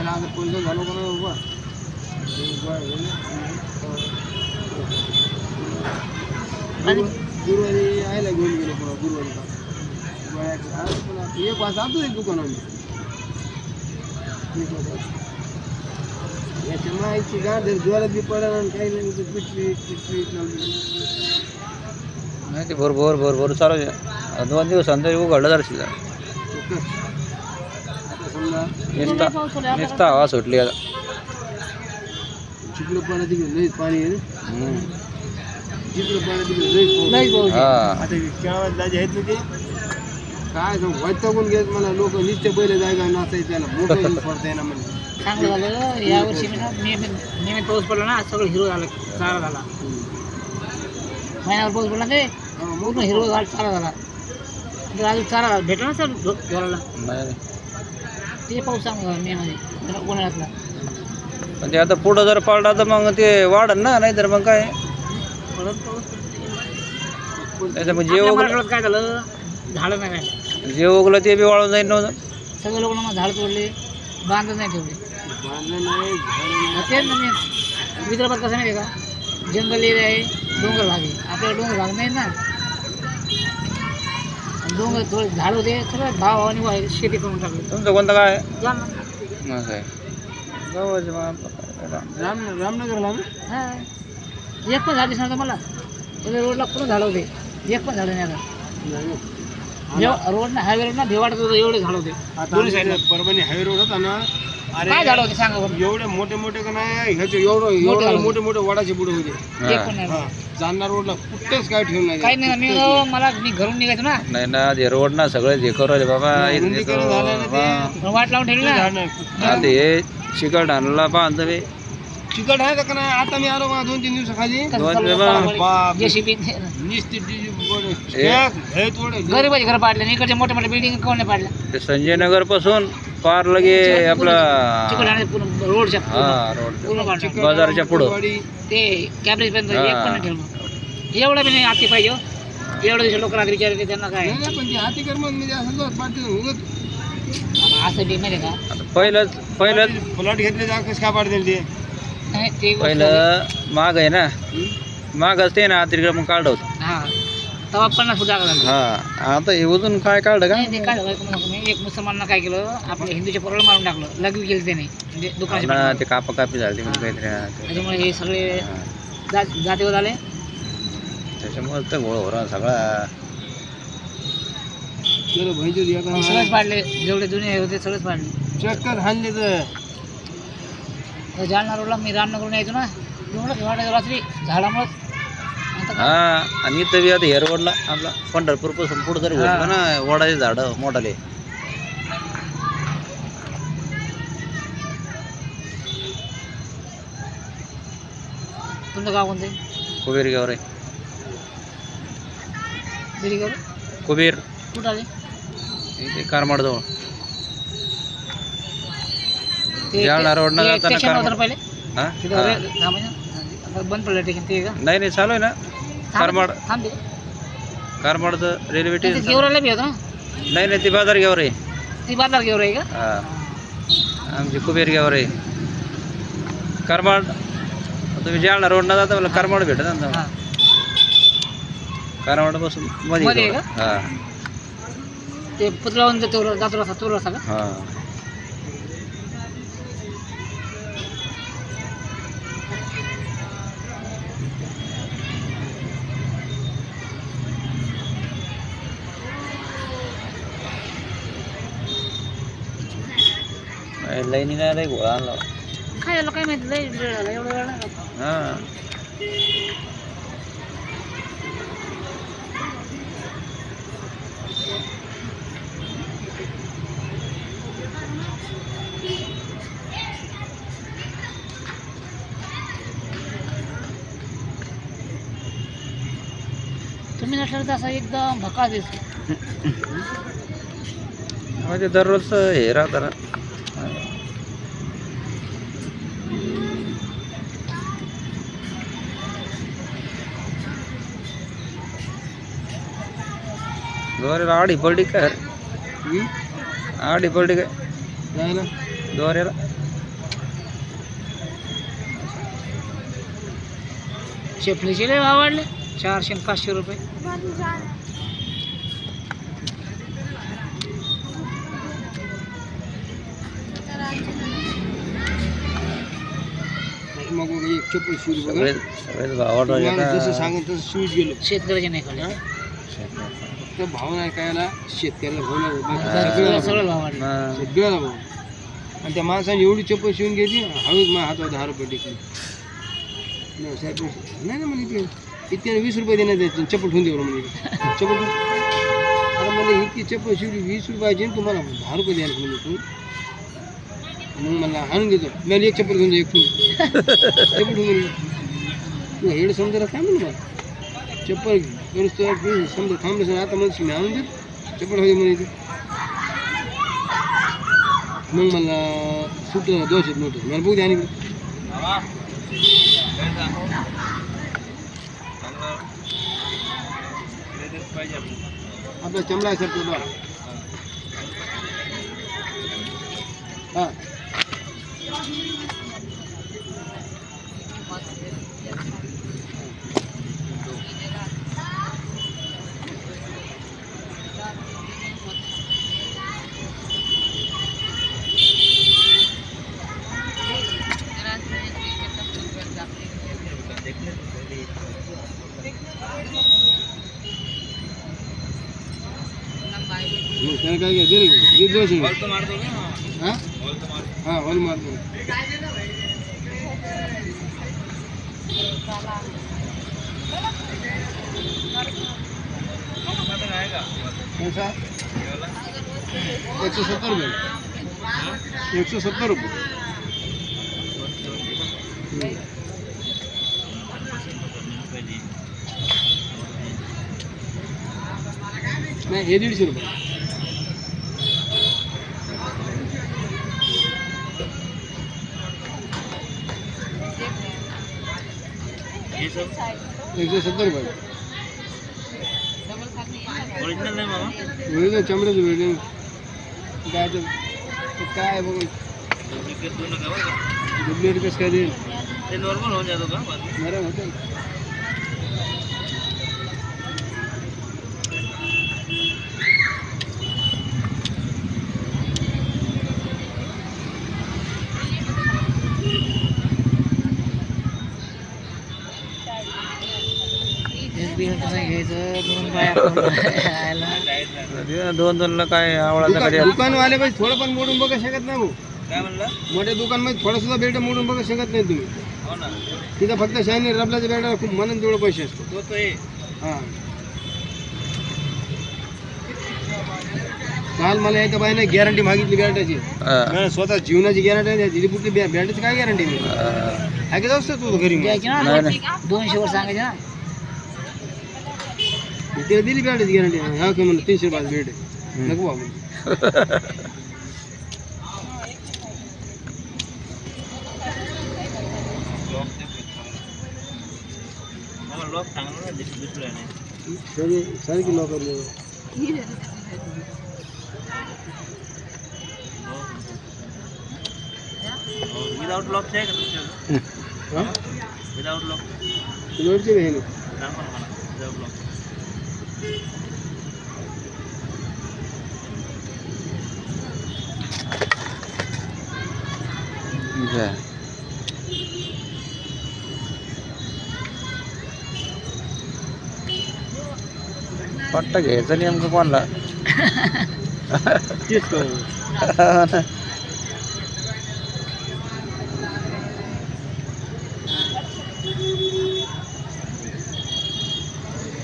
उभा ते उभा आहे ना. आणि गुरुवारी यायला घेऊन गेलो पुढं गुरुवारी. आज एक वाजता आलो एक दुकानामध्ये. याच्या माहिती गाडी ज्वाला बी पडला आणि काही नाही पिटली पिटली लावली नाही ते भरभर भरभर चालू दोन उघडलं जरशी चक्कर. आता समजा नुसता नुसता हवा सुटली आता. तिकडे पाणी आहे हम्म. तिकडे पाऊस. नाही हा. आता आहेत ना ते? काय सांगू वैतागून घेत मला. लोक जायगा नाचायचे त्याला मोठं पडता येणार म्हणजे चांगलं झालं. या वर्षी मी ना नियमित नियमित पाऊस पडला ना सगळं हिरो झालं चारा झाला. महिन्यावर पाऊस पडला ते? पूर्ण हिरो झाला चारा झाला. तर अजून चारा भेटला ना सर नाही. ते पाऊस चांगला मे मध्ये उन्हाळ्यातला पण ते आता पुढं जर पडला तर मग ते वाढन ना नाहीतर मग काय? परत पाऊस जे आपल्या उगलं मराठवाड्यात काय झालं? झाडं नाही राहिले. जे उगलं ते बी वाळून जाईल नव्हतं. सगळे लोक मग झाड तोडले बांधत नाही ठेवले. नाही मग तेच ना मी विदर्भात कसं नाही का? जंगल एरिया आहे डोंगर भाग आहे. आपल्याला डोंगर भाग नाही ना. डोंगर थोडे झाड होते सगळं भाव आणि वाय शेती करून टाकली. तुमचं कोणतं काय जा ना. मग काय. गावाचं मग आपलं काय राम. रामनगरला ना? हा. एक पण झाड होतं मला. पहिले रोडला पूर्ण झाड होते. एक पण झाडं नाही आता. नाही. भेव- रोडना हायवे रोडना भेवाडत होतं एवढे झाड होते. आता दोन्ही साईडला परभणी हायवे रोड होता ना काय झाड होते सांगा बरं. एवढे मोठे मोठे का नाही ह्याचे एवढं एवढं झाडं. मोठे मोठे वडाचे बुडे होते. एक. पण नाही हा. जालना रोडला कुठेच काय ठेवून नाही. काही नाही मी मला मी घरून निघायचो ना. नाही ना ते रोड ना सगळे हे राहिले बाबा इथं रुंदीकरण झालं ना ते. हा. पण वाट लावून ठेवली ना. हे चिकट आणला बांधतो बे चिकट आहे का नाही? आता मी आलो बा दोन तीन दिवसाखाली. दोन कसं वेळा. चाललं बाप. जेसीबी निस्ती हे. थोडे. गरीबाची घर पाडले आणि इकडच्या मोठ्या मोठ्या बिल्डिंग कोण नाही पाडल्या ते संजय नगरपासून पार लगे आपला रोडच्या हा रोड. बाजाराच्या पुढं. ते कॅबरेज पर्यंत. एक पण नाही ठेवलं. एवढं बी नाही आती पाहिजे हो. एवढं दिवशी लोक रात्री विचारते त्यांना काय? नाही नाही, म्हणजे असं बी माहिती आहे का पहिलंच पहिलंच प्लॉट घेतले जा कसं काय पाडतील ते? नाही पहिलं माग आहे ना? मागच ते ना तिकडे मग काढलं होतं. हा. तेव्हा पन्नास फूट जागा झाली हा आता हे अजून काय काढलं का? नाही ते काय झालं ऐकून नको मी एक मुसलमाननं काय केलं आपल्या हिंदूच्या पोराला मारून टाकलं लग्न केलं त्याने म्हणजे दुकानाच्या ना पाठीमागे. ते कापा कापी झाली काहीतरी हा, ते. त्याच्यामुळे हे सगळे हा. जा- जातीवर आले. त्याच्यामुळे तर गोळ हो सगळा. सगळेच पाडले जेवढे जुने होते सगळेच पाडले. चक्कर हाणले तर। तर जालना रोडला मी रामनगरला यायचो ना एवढं वाटायचं रात्री आता? हा आणि इथं बी आता हेर रोडला आपला पंढरपूरपासून पुढे जरी हा. होतं ना वडाचे झाड मोठाले तुमचं गाव कोणतं आहे कुबेर गाव कुबेर कुठं आले इथे करमाड जवळ ते- जालना ते- रोडनं ते जाताना होतं ना. पहिले हा तिथं हा. रे- थांबायचं. आता बंद पडलं स्टेशन ते का नाही नाही चालू आहे ना करमाड. थांब. करमाडचं रेल्वे ते स्टेशन गेवराला बी होतं ना? नाही नाही ती बाजार गावर आहे ती बाजार गेवर आहे का? हा. आमची कुबेर गावर आहे करमाड. तुम्ही जालना रोडनं जाता मला करमाड भेटत ना हा. करमाडपासून मध्ये मध्ये आहे. हा. ते पुतळावरून जातो जातो रस्ता तो रस्ता का? हा. लाईनी नाही रे घोळा आणला काय झालं काय माहिती लय वेळ झाला एवढा वेळ नाही. हा तुम्ही नसल्यावर तर असा एकदम भकास दिसतो म्हणजे दररोज हे राहतं ना दोऱ्याला आडी बर्डी कर आडी बर्डी कर नाही ना दोऱ्याला शेपणीचे लय भाव वाढले चारशे आणि पाचशे रुपये मग एक चप्पल शूज बघा सगळेच भाव वाढले जसं सांगून तसं शूज गेलो जाने नाही खाल्ले तर भाव नाही कायला शेतकऱ्याला भाव नाही. बाकी. सगळ्याला सगळं भाव. वाढले हा. सगळ्याला भाव आणि त्या माणसाने एवढी चप्पल शिवून घेतली हळूच माझ्या हातावर दहा रुपये टेकली. नाही साहेब नाही ना म्हणजे इतके इतक्याने वीस रुपये देण्यात द्यायचे चप्पल ठेवून दे बरं म्हणजे चप्पल ठेवून अरे म्हणजे इतकी चप्पल शिवली वीस रुपयाची आणि तुम्हाला दहा रुपये द्यायला म्हणजे तू. मग मला आणून देतो मला एक चप्पल घेऊन दे, एक ठेवून. चप्पल ठेवून दे. तू हेड समजायला काय म्हणू मला? चप्पल करूस तर तू समजा थांबलं सर आता मला मी आणून देत चप्पल हवी म्हणे इथे. मग मला सुट दोनशे नोट मला बघू दे आणि आपला चमडा आहे सर तो बघा. हा मग त्याने काय केलं हॉल मारतो कैसा एक सौ सत्तर रुपये. एक सौ सत्तर रुपये. नाही हे दीडशे रुपये. सौ सत्तर रुपये. वेगळं चमड्याचं वेगळं गायचं. ते काय आहे बघून डुप्लिकेट कसं काय देईल? नॉर्मल होऊन जातो का? नरम होतं. बिल कसं घ्यायचं? दोन बाया. दोन दोनला काय आवळा दुकान दुकानवाले पाहिजे थोडं पण मोडून बघा शकत नाही भाऊ. काय म्हणलं? मोठ्या दुकानमध्ये थोडं सुद्धा बेल्ट मोडून बघा शकत नाही तुम्ही. हो ना. तिथं फक्त शायनी रबलाच्या बेल्टाला खूप म्हणून तेवढं पैसे असतो. तो तो हां. काल मला एका बाईने गॅरंटी मागितली बेल्टाची. मला स्वतः जीवनाची गॅरंटी नाही दिली कुठली बेल्टाची काय गॅरंटी मी ऐकत असतो तू घरी नाही, नाही. दोनशे वर सांगायचे ना? तिला दिली बेल्टाची गॅरंटी हा की म्हणलं तीनशे रुपयाची बेल्ट आहे. नको बाबा. सगळे सारखी लोक विदाउट लॉक आहे का तुमच्याकडे हां. विदाउट लॉक हे नाही विदाउट लॉक पट्टा घ्यायचा नेमकं कोणला तेच करू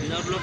विदाउट लॉक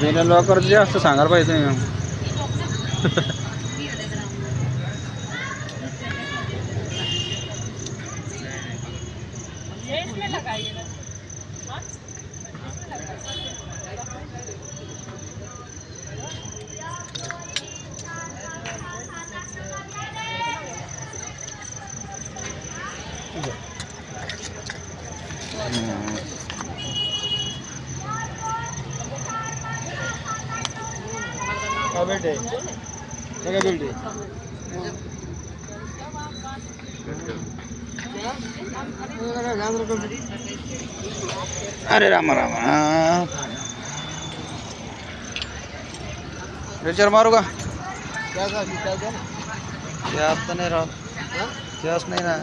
बिना लॉकर जास्त सांगायला पाहिजे आहे. अरे रामा रामा. रिचार्ज मारू का? क्या नाही राहत. हा? नाही ना